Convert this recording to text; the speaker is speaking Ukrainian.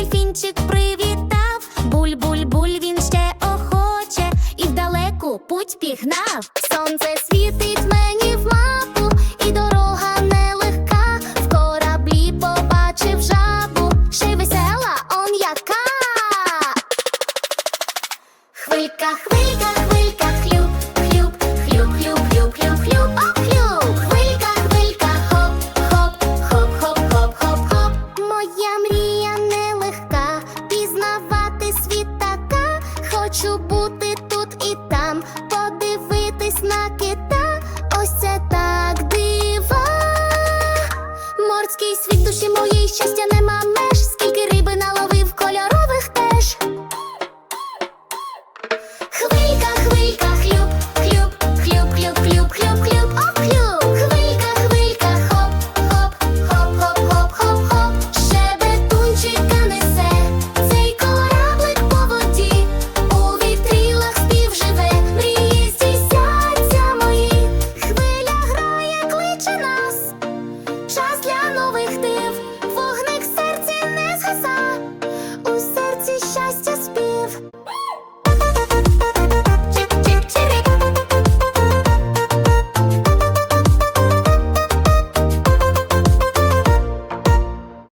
дельфінчик привітав, буль-буль-буль він ще охоче, і в далеку путь пігнав. Сонце світить мені в мапу, і дорога нелегка. В кораблі побачив жабу, ще й весела он яка. Хвилька, хвилька, хвилька.